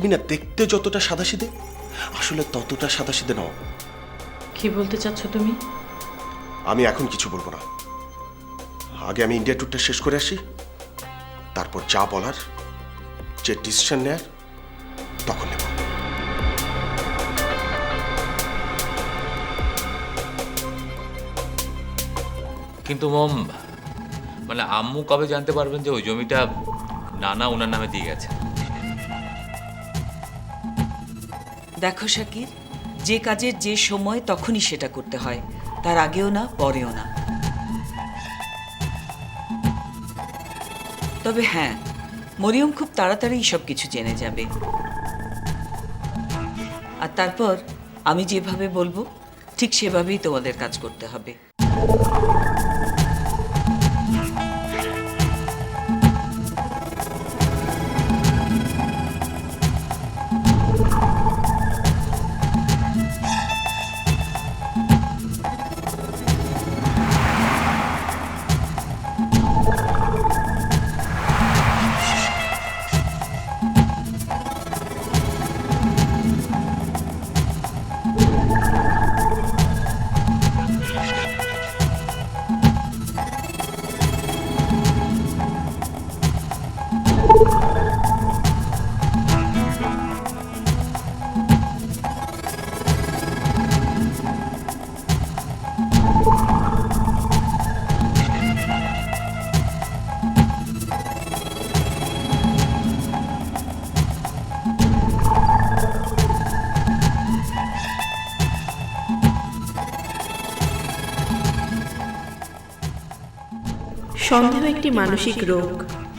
তুমি না দেখতে যতটা সাদা সাদাসিদে আসলে ততটা সাদা সাদাসিদে নও। কি বলতে চাচ্ছ তুমি? আমি এখন কিছু বলব না। আগে আমি ইন্ডিয়া ট্যুরটা শেষ করে আসি তারপর যা বলার যে ডিসিশন নেয়ার তখন নেব। কিন্তু মম মানে আম্মু কবে জানতে পারবেন যে ওই জমিটা নানা ওনার নামে দিয়ে গেছে? দেখো, শাকির, যে কাজের যে সময় তখনই সেটা করতে হয়, তার আগেও না, পরেও না। তবে হ্যাঁ মরিয়ম খুব তাড়াতাড়ি সব কিছু জেনে যাবে। আর তারপর আমি যেভাবে বলব, ঠিক সেভাবেই তোমাদের কাজ করতে হবে। সন্দেহ একটি মানসিক রোগ,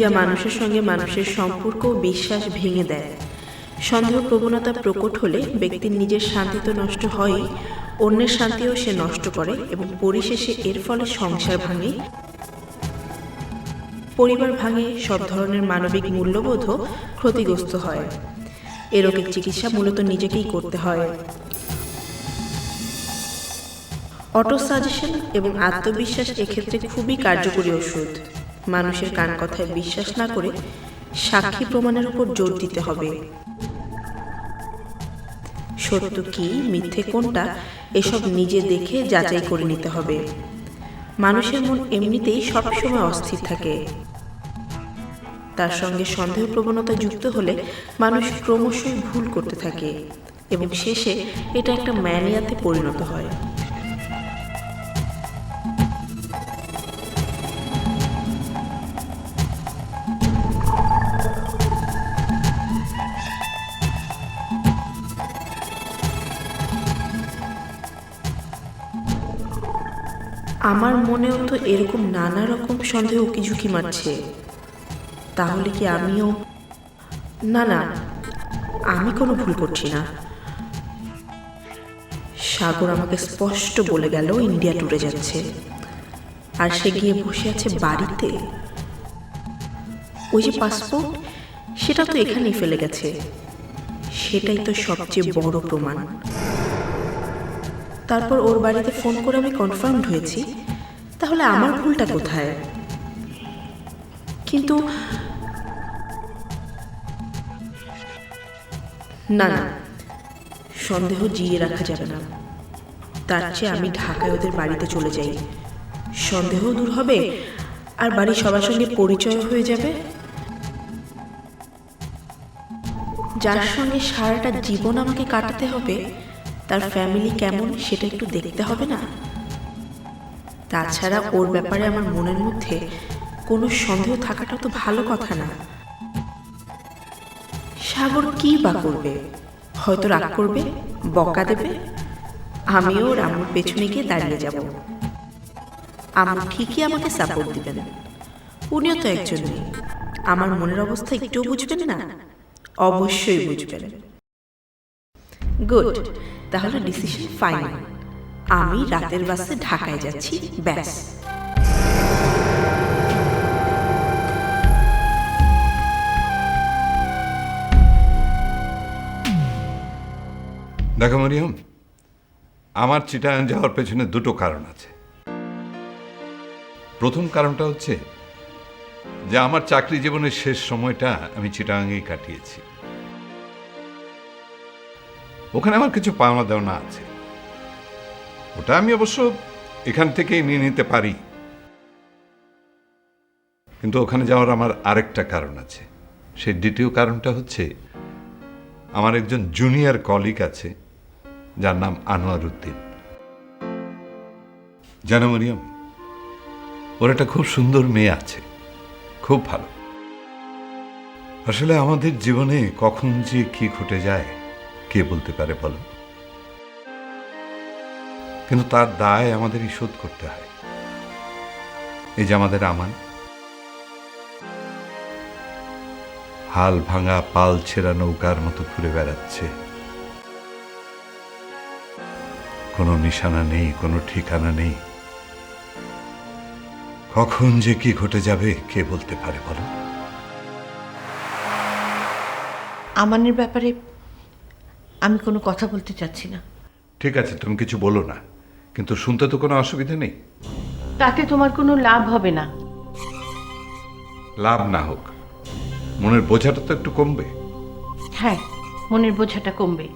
যা মানুষের সঙ্গে মানুষের সম্পর্ক ও বিশ্বাস ভেঙে দেয়। সন্দেহ প্রবণতা প্রকট হলে ব্যক্তির নিজের শান্তি তো নষ্ট হয়ই, অন্যের শান্তিও সে নষ্ট করে এবং পরিশেষে এর ফলে সংসার ভাঙে। পরিবার ভাঙে, সব ধরনের মানবিক মূল্যবোধও ক্ষতিগ্রস্ত হয়। এ রোগের চিকিৎসা মূলত নিজেকেই করতে হয়। অটো সাজেশন এবং আত্মবিশ্বাস এক্ষেত্রে খুবই কার্যকরী ওষুধ। মানুষের কান কথায় বিশ্বাস না করে সাক্ষী প্রমাণের উপর জোর দিতে হবে। সত্য কি, মিথ্যে কোনটা, এসব নিজে দেখে যাচাই করে নিতে হবে। মানুষের মন এমনিতেই সবসময় অস্থির থাকে। তার সঙ্গে সন্দেহ প্রবণতা যুক্ত হলে মানুষ ক্রমশই ভুল করতে থাকে এবং শেষে এটা একটা ম্যানিয়াতে পরিণত হয়। আমার মনেও তো এরকম নানা রকম সন্দেহ উকিঝুঁকি মারছে। তাহলে কি আমিও? না না, আমি কোনো ভুল করছি না। সাগর আমাকে স্পষ্ট বলে গেল ইন্ডিয়া ট্যুরে যাচ্ছে। আর সে গিয়ে বসে আছে বাড়িতে। ওই যে পাসপোর্ট, সেটা তো এখানেই ফেলে গেছে। সেটাই তো সবচেয়ে বড় প্রমাণ। তারপর ওর বাড়িতে ফোন করে আমি কনফার্মড হয়েছি। তাহলে আমার ভুলটা কোথায়? কিন্তু না না, সন্দেহ জিয়ে রাখা যাবে না। তার চেয়ে আমি ঢাকায় ওদের বাড়িতে চলে যাই। সন্দেহ দূর হবে, আর বাড়ির সবার সঙ্গে পরিচয় হয়ে যাবে। যার সঙ্গে সারাটা জীবন আমাকে কাটাতে হবে তার ফ্যামিলি কেমন সেটা একটু দেখতে হবে না? তাছাড়া ওর ব্যাপারে আমার মনের মধ্যে কোনো সন্দেহ থাকাটা তো ভালো কথা না। সাগর কি বা করবে? হয়তো রাগ করবে, বকা দেবে। আমিও ওর আম্মুর পেছনে গিয়ে দাঁড়িয়ে যাব। আম্মু ঠিকই আমাকে সাপোর্ট দিবেন। উনিও তো একজন মেয়ে। আমার মনের অবস্থা একটুও বুঝবেন না? অবশ্যই বুঝবেন। গুড তাহলে ডিসিশন ফাইনাল আমি রাতের বাসে ঢাকায় যাচ্ছি, ব্যাস। দেখো মরিয়ম, আমার চিটাগাং যাওয়ার পেছনে দুটো কারণ আছে। প্রথম কারণটা হচ্ছে যে আমার চাকরি জীবনের শেষ সময়টা আমি চিটাগাংয়েই কাটিয়েছি। ওখানে আমার কিছু পাওনা দেওনা আছে। ওটা আমি অবশ্য এখান থেকেই নিয়ে নিতে পারি। কিন্তু ওখানে যাওয়ার আমার আরেকটা কারণ আছে। সেই দ্বিতীয় কারণটা হচ্ছে, আমার একজন জুনিয়র কলিগ আছে, যার নাম আনোয়ার উদ্দিন জানো মরিয়ম, ওর একটা খুব সুন্দর মেয়ে আছে, খুব ভালো। আসলে আমাদের জীবনে কখন যে কি ঘটে যায় কে বলতে পারে বলো? কিন্তু তার দায় আমাদেরই শোধ করতে হয়। এই যে আমাদের আমান। হাল ভাঙা পাল ছেঁড়া নৌকার মতো ঘুরে বেড়াচ্ছে। কোনো নিশানা নেই, কোনো ঠিকানা নেই। কখন যে কি ঘটে যাবে, কে বলতে পারে বলো? আমানের ব্যাপারে আমি কোনো কথা বলতে চাচ্ছি না। ঠিক আছে তুমি কিছু বলো না কিন্তু শুনতে তো কোনো অসুবিধা নেই। তাতে তোমার কোনো লাভ হবে না। লাভ না হোক মনের বোঝাটা তো একটু কমবে। হ্যাঁ মনের বোঝাটা কমবে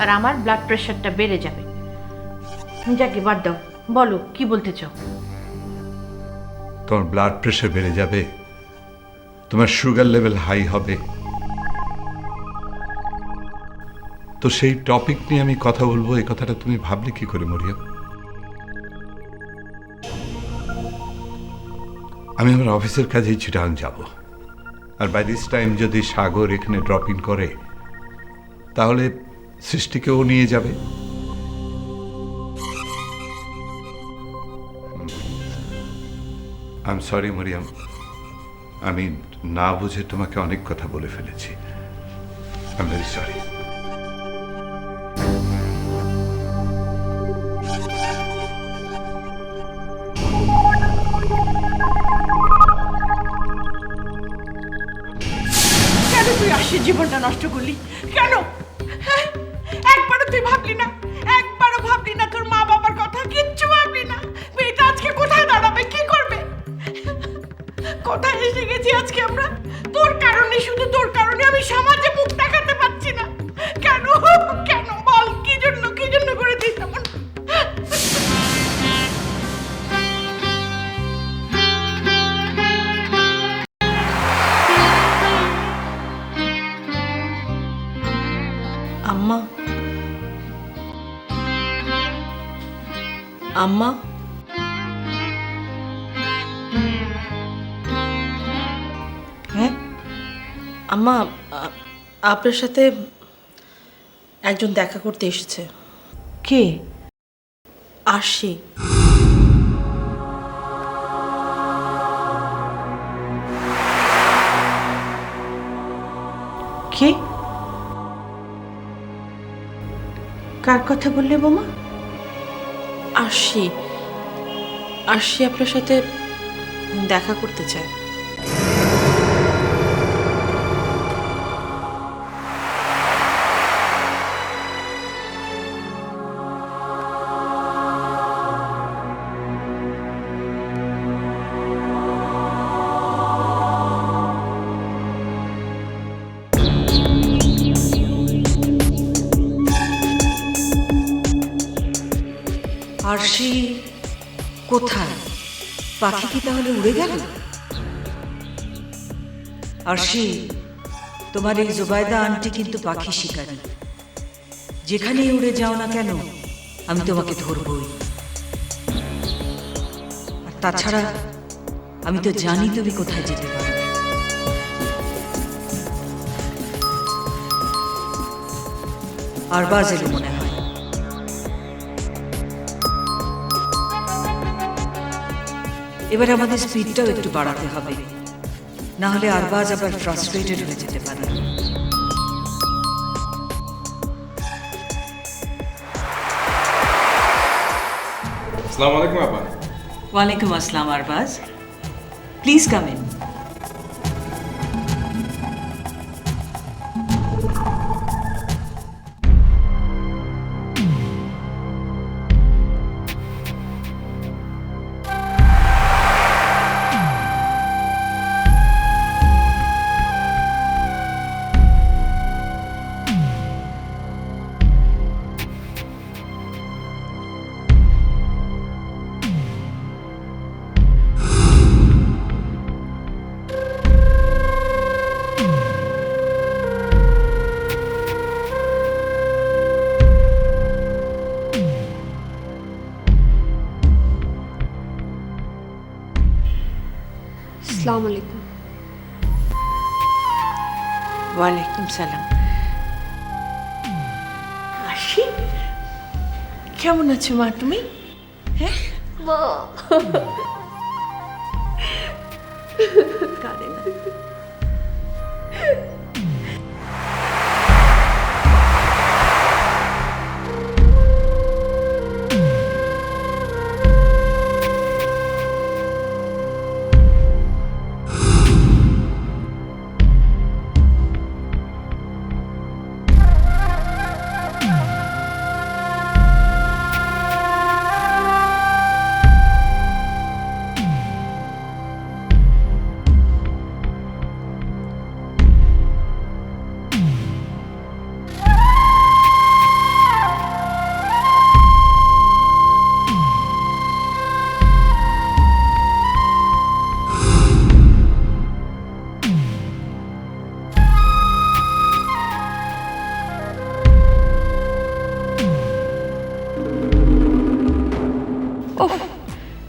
আর আমার ব্লাড প্রেশারটা বেড়ে যাবে। যাকে বাদ দাও বলো কি বলতে চাও? তোমার ব্লাড প্রেশার বেড়ে যাবে তোমার সুগার লেভেল হাই হবে। তো সেই টপিক নিয়ে আমি কথা বলব, এই কথাটা তুমি ভাবলে কি করে, মরিয়া? আমি আমার অফিসের কাজেই চিটাং যাব। আর বাই দিস টাইম যদি সাগর এখানে ড্রপ ইন করে, তাহলে সৃষ্টিকেও নিয়ে যাবে। আই এম সরি মরিয়াম আমি না বুঝে তোমাকে অনেক কথা বলে ফেলেছি। আই সরি আসি জীবনটা নষ্ট করলি। কেন? হ্যাঁ? একবারও তুই ভাবলি না? একবারও ভাবলি না তোর মা বাবার কথা? কিচ্ছু ভাবলি না? মেয়েটা আজকে কোথায় দাঁড়াবে? কি করবে? কোথায় এসে গেছি আজকে আমরা? তোর কারণে, শুধু তোর কারণে আমি সমাজে মুখ দেখাতে আম্মা হ্যাঁ? আম্মা আপনার সাথে একজন দেখা করতে এসেছে। কে? আসি কে? কার কথা বললে বোমা? আসি। আসি আপনার সাথে দেখা করতে চায় কোথায়? পাখি কি তাহলে উড়ে গেল? আরশি, তোমার এই আন্টি কিন্তু পাখি শিকারী। যেখানেই উড়ে যাও না কেন, আমি তোমাকে ধরবই। আর তাছাড়া, আমি তো জানি তুমি কোথায় যেতে পারো। আর বাজ মনে হয়। এবার আমাদের স্পিডটাও একটু বাড়াতে হবে। না হলে আরবাজ আবার ফ্রাস্ট্রেটেড হয়ে যেতে পারে। আসসালামু আলাইকুম আপা ওয়ালাইকুম আসসালাম আরবাজ। প্লিজ কাম ইন আসসালামু আলাইকুম ওয়ালাইকুম সালাম আশি কেমন আছো মা তুমি? হ্যাঁ? কাঁদে না।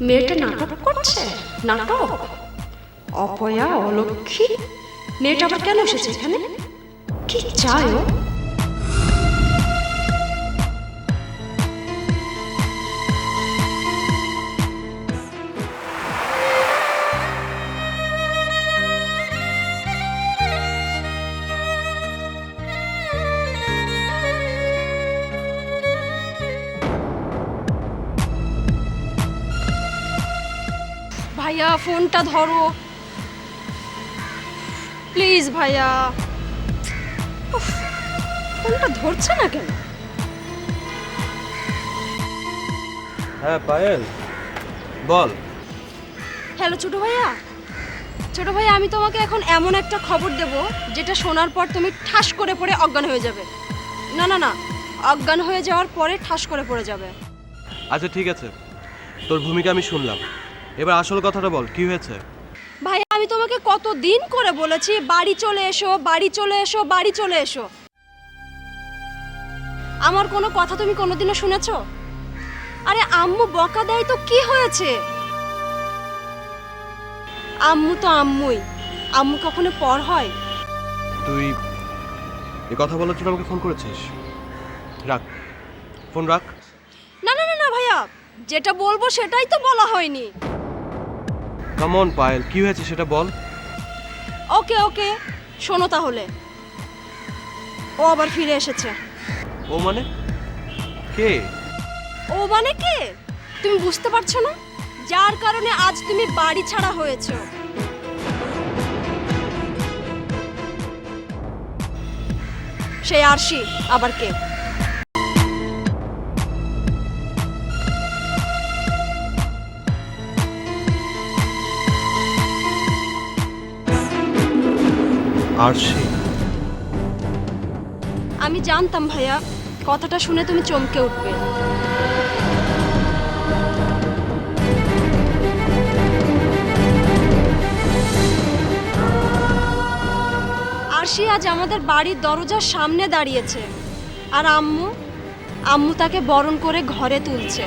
মেয়েটা নাটক করছে? নাটক? অপয়া অলক্ষী? মেয়েটা আবার কেন এসেছে এখানে? কি চায় ও? ভাইয়া ফোনটা ধরো। প্লিজ ভাইয়া। ফোনটা ধরছে না কেন? হ্যাঁ পায়েল বল। হ্যালো ছোট ভাইয়া। ছোট ভাইয়া আমি তোমাকে এখন এমন একটা খবর দেব যেটা শোনার পর তুমি ঠাস করে পড়ে অজ্ঞান হয়ে যাবে। না না না অজ্ঞান হয়ে যাওয়ার পরে ঠাস করে পড়ে যাবে। আচ্ছা ঠিক আছে। তোর ভূমিকা আমি শুনলাম। এবার আসল কথাটা বল কি হয়েছে? ভাই আমি তোমাকে কত দিন করে বলেছি বাড়ি চলে এসো বাড়ি চলে এসো বাড়ি চলে এসো। আমার কোনো কথা তুমি কোনোদিনও শুনেছো? আরে আম্মু বকা দেয় তো কি হয়েছে? আম্মু তো আম্মুই। আম্মু কখনো পর হয়? তুই এ কথা বলার জন্য আমাকে ফোন করেছিস? রাখ। ফোন রাখ। না না না না ভাইয়া। যেটা বলব সেটাই তো বলা হয়নি। কেমন পায়েল কি হয়েছে সেটা বল। ওকে ওকে শোনো তাহলে। ও আবার ফিরে এসেছে। ও মানে? কে? ও মানে কে? তুমি বুঝতে পারছ না? যার কারণে আজ তুমি বাড়ি ছাড়া হয়েছো। সেই আরশি আবার কে? আরশি আমি জানতাম ভাইয়া, কথাটা শুনে তুমি চমকে উঠবে। আরশি আজ আমাদের বাড়ির দরজার সামনে দাঁড়িয়েছে। আর আম্মু আম্মু তাকে বরণ করে ঘরে তুলছে।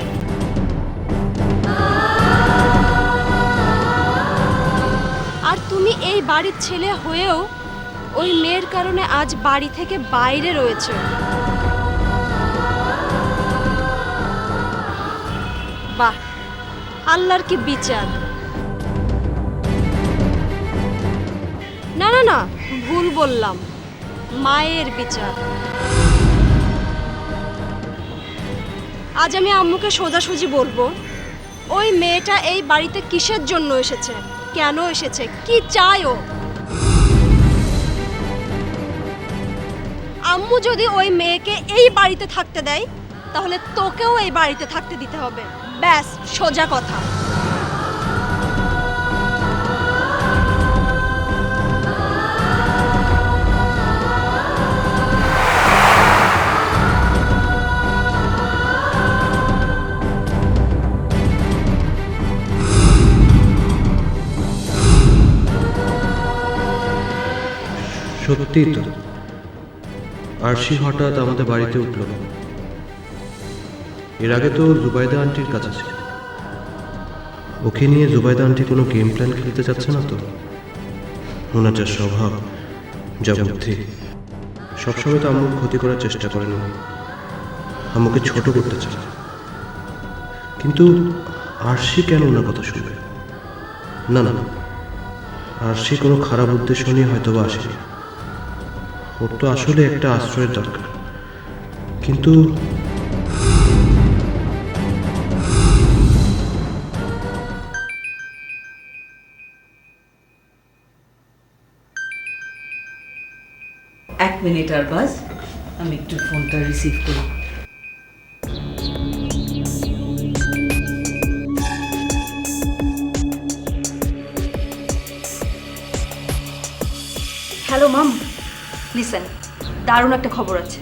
আর তুমি এই বাড়ির ছেলে হয়েও ওই মেয়ের কারণে আজ বাড়ি থেকে বাইরে রয়েছে। বাহ, আল্লাহর কি বিচার। না না না, ভুল বললাম, মায়ের বিচার। আজ আমি আম্মুকে সোজাসুজি বলব, ওই মেয়েটা এই বাড়িতে কিসের জন্য এসেছে? কেন এসেছে? কি চায় ও? আম্মু যদি ওই মেয়েকে এই বাড়িতে থাকতে দেয়, তাহলে তোকেও এই বাড়িতে থাকতে দিতে হবে। ব্যাস, সোজা কথা। সত্যি তো? আরশি হঠাৎ আমাদের বাড়িতে উঠল। এর আগে তো জুবাইদা আন্টির কাছে ছিল। ওকে নিয়ে জুবাইদা আন্টি কোনো গেম প্ল্যান খেলতে চাচ্ছে না তো? ওনার যা স্বভাব, যা বুদ্ধি, সবসময় তো আম্মুর ক্ষতি করার চেষ্টা করেন। আম্মুকে ছোট করতে চান কিন্তু আরশি কেন ওনার কথা শুনবে? না না না আরশি কোনো খারাপ উদ্দেশ্য নিয়ে হয়তো বা আসেনি। ওর তো আসলে একটা আশ্রয়ের দরকার। কিন্তু এক মিনিট আর বাস আমি একটু ফোনটা রিসিভ করি। হ্যালো মাম। লিসেন দারুণ একটা খবর আছে।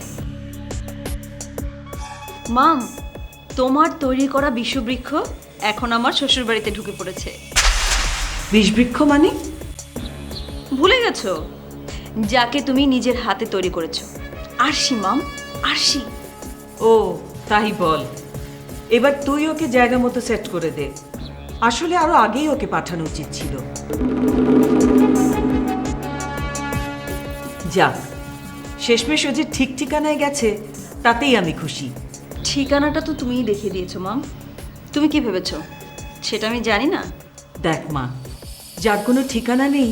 মাম তোমার তৈরি করা বিশ্ববৃক্ষ এখন আমার শ্বশুরবাড়িতে ঢুকে পড়েছে। বিষবৃক্ষ মানে? ভুলে গেছো? যাকে তুমি নিজের হাতে তৈরি করেছ। আরশি মাম আরশি। ও তাই বল। এবার তুই ওকে জায়গা মতো সেট করে দে। আসলে আরও আগেই ওকে পাঠানো উচিত ছিল। যাক শেষমেশ ও যে ঠিক ঠিকানায় গেছে তাতেই আমি খুশি। ঠিকানাটা তো তুমিই দেখিয়ে দিয়েছ মাম তুমি কি ভেবেছো? সেটা আমি জানি না। দেখ মা যার কোনো ঠিকানা নেই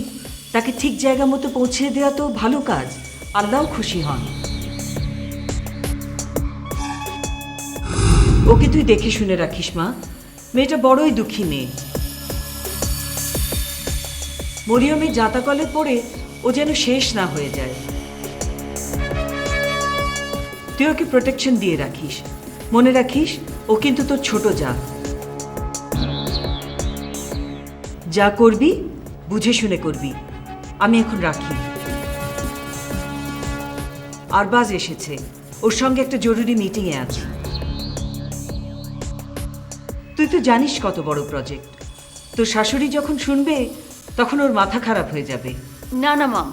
তাকে ঠিক জায়গা মতো পৌঁছে দেওয়া তো ভালো কাজ আল্লাহও খুশি হন। ওকে তুই দেখে শুনে রাখিস মা। মেয়েটা বড়ই দুঃখী মেয়ে। মরিয়মের জাতাকলে পড়ে ও যেন শেষ না হয়ে যায়। তুই ওকে প্রোটেকশন দিয়ে রাখিস। মনে রাখিস, ও কিন্তু তোর ছোট যা। যা করবি, বুঝে শুনে করবি। আমি এখন রাখি। আরবাজ এসেছে। ওর সঙ্গে একটা জরুরি মিটিংয়ে আছে। তুই তো জানিস কত বড় প্রজেক্ট তোর শাশুড়ি যখন শুনবে, তখন ওর মাথা খারাপ হয়ে যাবে। না না, মাম।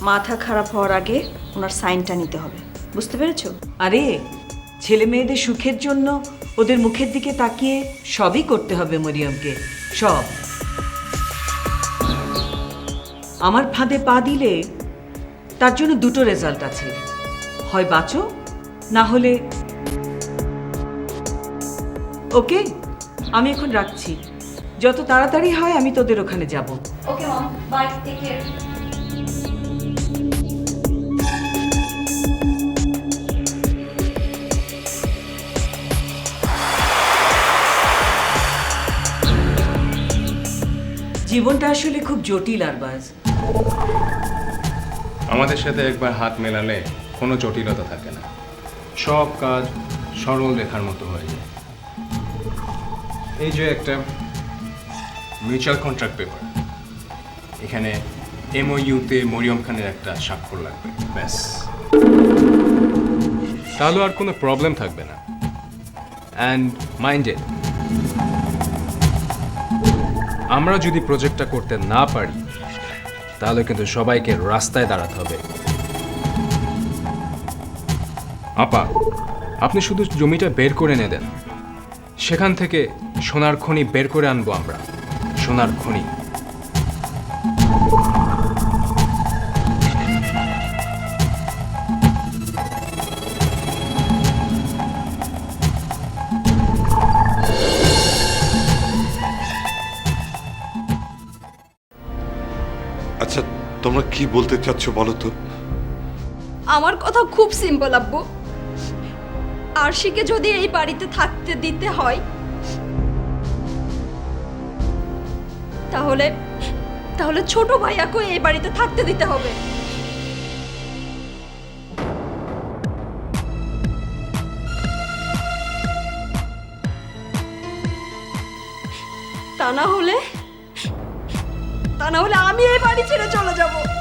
মাথা খারাপ হওয়ার আগে ওনার সাইনটা নিতে হবে। বুঝতে পেরেছ? আরে, ছেলে মেয়েদের সুখের জন্য ওদের মুখের দিকে তাকিয়ে সবই করতে হবে মরিয়মকে, সব। আমার ফাঁদে পা দিলে তার জন্য দুটো রেজাল্ট আছে। হয় বাঁচো, না হলে ওকে, আমি এখন রাখছি। যত তাড়াতাড়ি হয় আমি তোদের ওখানে যাব। Okay mum bye take care জীবনটা আসলে খুব জটিল আরবাজ। আমাদের সাথে একবার হাত মেলালে কোনো জটিলতা থাকে না। সব কাজ সরল রেখার মতো হয়ে যায়। এই যে একটা মিউচুয়াল কন্ট্রাক্ট পেপার এখানে এমওইউতে মরিয়ম খানের একটা স্বাক্ষর লাগবে। ব্যাস। তাহলে আর কোনো প্রবলেম থাকবে না। অ্যান্ড মাইন্ডেড আমরা যদি প্রজেক্টটা করতে না পারি, তাহলে কিন্তু সবাইকে রাস্তায় দাঁড়াতে হবে। আপা, আপনি শুধু জমিটা বের করে এনে দেন। সেখান থেকে সোনার খনি বের করে আনব আমরা। সোনার খনি। তোমরা কি বলতে চাচ্ছ বলো তো? আমার কথা খুব সিম্পল, আব্বু। আরশিকে যদি এই বাড়িতে থাকতে দিতে হয়, তাহলে তাহলে ছোট ভাইয়াকে এই বাড়িতে থাকতে দিতে হবে। তা না হলে আমি এই বাড়ি ছেড়ে চলে যাব।